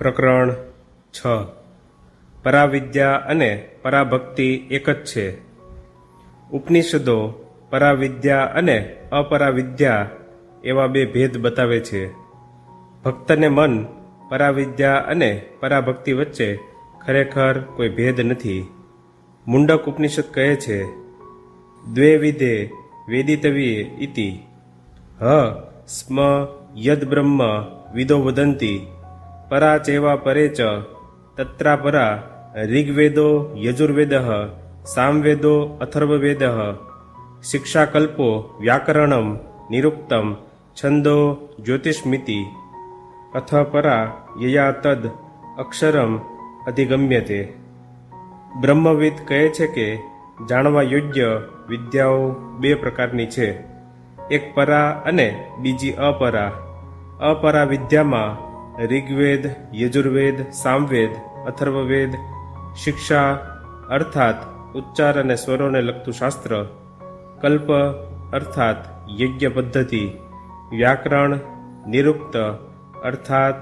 પ્રકરણ છ. પરાવિદ્યા અને પરાભક્તિ એક જ છે. ઉપનિષદો પરાવિદ્યા અને અપરાવિદ્યા એવા બે ભેદ બતાવે છે. ભક્તને મન, પરાવિદ્યા અને પરાભક્તિ વચ્ચે ખરેખર કોઈ ભેદ નથી. મુંડક ઉપનિષદ કહે છે દ્વે વિધે વેદિતવીય ઇતિ. હ, સ્મ, યદ બ્રહ્મ, વિદો વદંતી. પરા ચેવા પરે ચ ઋગ્વેદો યજુર્વેદ, સામવેદો અથર્વવેદ, શિક્ષાકલ્પો વ્યાકરણમ, નિરુક્તમ, છંદો જ્યોતિષ્મિતિ, અથ પરા યયા તદ, અક્ષરમ અધિગમ્યતે. બ્રહ્મવિદ કહે છે કે, જાણવા યોગ્ય વિદ્યાઓ બે પ્રકારની છે. એક પરા અને બીજી અપરા. અપરા વિદ્યામાં ઋગ્વેદ યજુર્વેદ સામવેદ અથર્વવેદ શિક્ષા અર્થાત ઉચ્ચાર અને સ્વરોને લગતું શાસ્ત્ર કલ્પ અર્થાત યજ્ઞ પદ્ધતિ વ્યાકરણ નિરુક્ત અર્થાત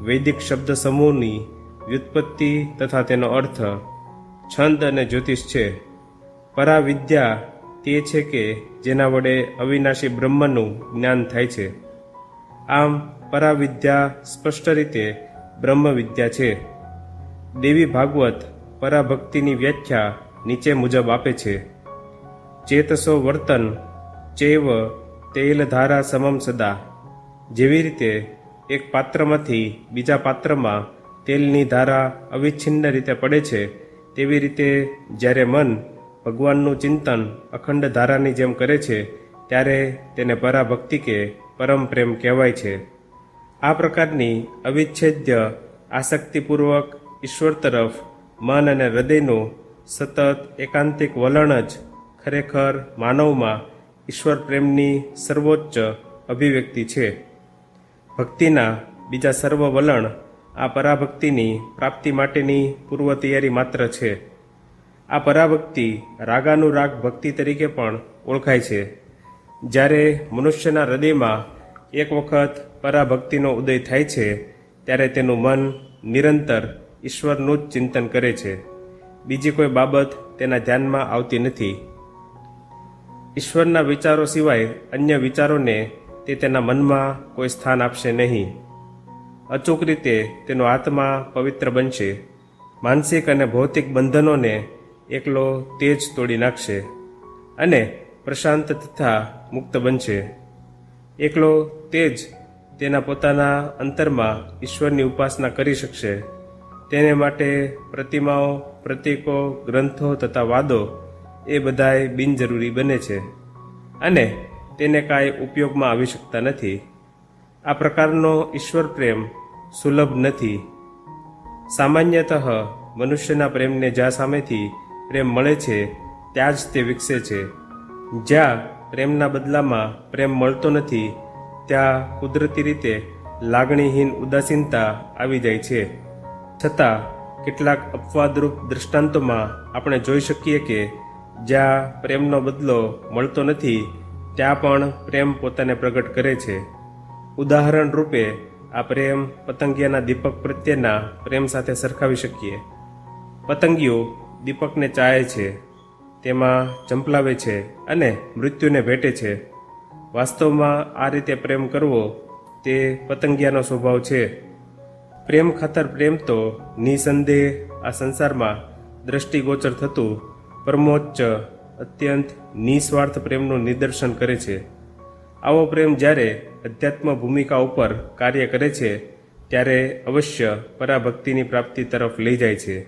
વૈદિક શબ્દ સમૂહની વ્યુત્પત્તિ તથા તેનો અર્થ છંદ અને જ્યોતિષ છે. પરાવિદ્યા તે છે કે જેના વડે અવિનાશી બ્રહ્મનું જ્ઞાન થાય છે. આમ પરાવિદ્યા સ્પષ્ટ રીતે બ્રહ્મવિદ્યા છે. દેવી ભાગવત પરાભક્તિની વ્યાખ્યા નીચે મુજબ આપે છે. ચેતસો વર્તન ચેવ તેલ ધારા સમમ સદા. જેવી રીતે એક પાત્રમાંથી બીજા પાત્રમાં તેલની ધારા અવિચ્છિન્ન રીતે પડે છે, તેવી રીતે જ્યારે મન ભગવાનનું ચિંતન અખંડ ધારાની જેમ કરે છે, ત્યારે તેને પરાભક્તિ કે પરમ પ્રેમ કહેવાય છે. આ પ્રકારની અવિચ્છેદ્ય, આસક્તિપૂર્વક ઈશ્વર તરફ મન અને હૃદયનું સતત એકાંતિક વલણ જ ખરેખર માનવમાં ઈશ્વર પ્રેમની સર્વોચ્ચ અભિવ્યક્તિ છે. ભક્તિના બીજા સર્વ વલણ આ પરાભક્તિની પ્રાપ્તિ માટેની પૂર્વ તૈયારી માત્ર છે. આ પરાભક્તિ રાગાનુરાગ ભક્તિ તરીકે પણ ઓળખાય છે. જ્યારે મનુષ્યના હૃદયમાં એક વખત પરાભક્તિનો ઉદય થાય છે, ત્યારે તેનું મન નિરંતર ઈશ્વરનું જ ચિંતન કરે છે. બીજી કોઈ બાબત તેના ધ્યાનમાં આવતી નથી. ઈશ્વરના વિચારો સિવાય અન્ય વિચારોને તે તેના મનમાં કોઈ સ્થાન આપશે નહીં. અચૂક રીતે તેનો આત્મા પવિત્ર બનશે. માનસિક અને ભૌતિક બંધનોને એકલો તેજ તોડી નાખશે અને પ્રશાંત તથા મુક્ત બનશે. એકલો તેજ તેના પોતાના અંતરમાં ઈશ્વરની ઉપાસના કરી શકશે. તેને માટે પ્રતિમાઓ, પ્રતીકો, ગ્રંથો તથા વાદો એ બધાય બિનજરૂરી બને છે અને તેને કાંઈ ઉપયોગમાં આવી શકતા નથી. આ પ્રકારનો ઈશ્વર પ્રેમ સુલભ નથી. સામાન્યતઃ મનુષ્યના પ્રેમને જ્યાં સામેથી પ્રેમ મળે છે, ત્યાં જ તે વિકસે છે. જ્યાં પ્રેમના બદલામાં પ્રેમ મળતો નથી ત્યાં કુદરતી રીતે લાગણીહીન ઉદાસીનતા આવી જાય છે. છતાં, કેટલાક અપવાદરૂપ દૃષ્ટાંતોમાં આપણે જોઈ શકીએ કે જ્યાં પ્રેમનો બદલો મળતો નથી, ત્યાં પણ પ્રેમ પોતાને પ્રગટ કરે છે. ઉદાહરણ રૂપે, આ પ્રેમ પતંગિયાના દીપક પ્રત્યેના પ્રેમ સાથે સરખાવી શકીએ. પતંગીઓ દીપકને ચાહે છે, તેમાં ચંપલાવે છે અને મૃત્યુને ભેટે છે. વાસ્તવમાં આ રીતે પ્રેમ કરવો તે પતંગિયાનો સ્વભાવ છે. પ્રેમ ખાતર પ્રેમ તો નિસંદેહ આ સંસારમાં દ્રષ્ટિગોચર થતું પરમોચ્ચ, અત્યંત નિસ્વાર્થ પ્રેમનું નિદર્શન કરે છે. આવો પ્રેમ જ્યારે અધ્યાત્મ ભૂમિકા ઉપર કાર્ય કરે છે, ત્યારે અવશ્ય પરાભક્તિની પ્રાપ્તિ તરફ લઈ જાય છે.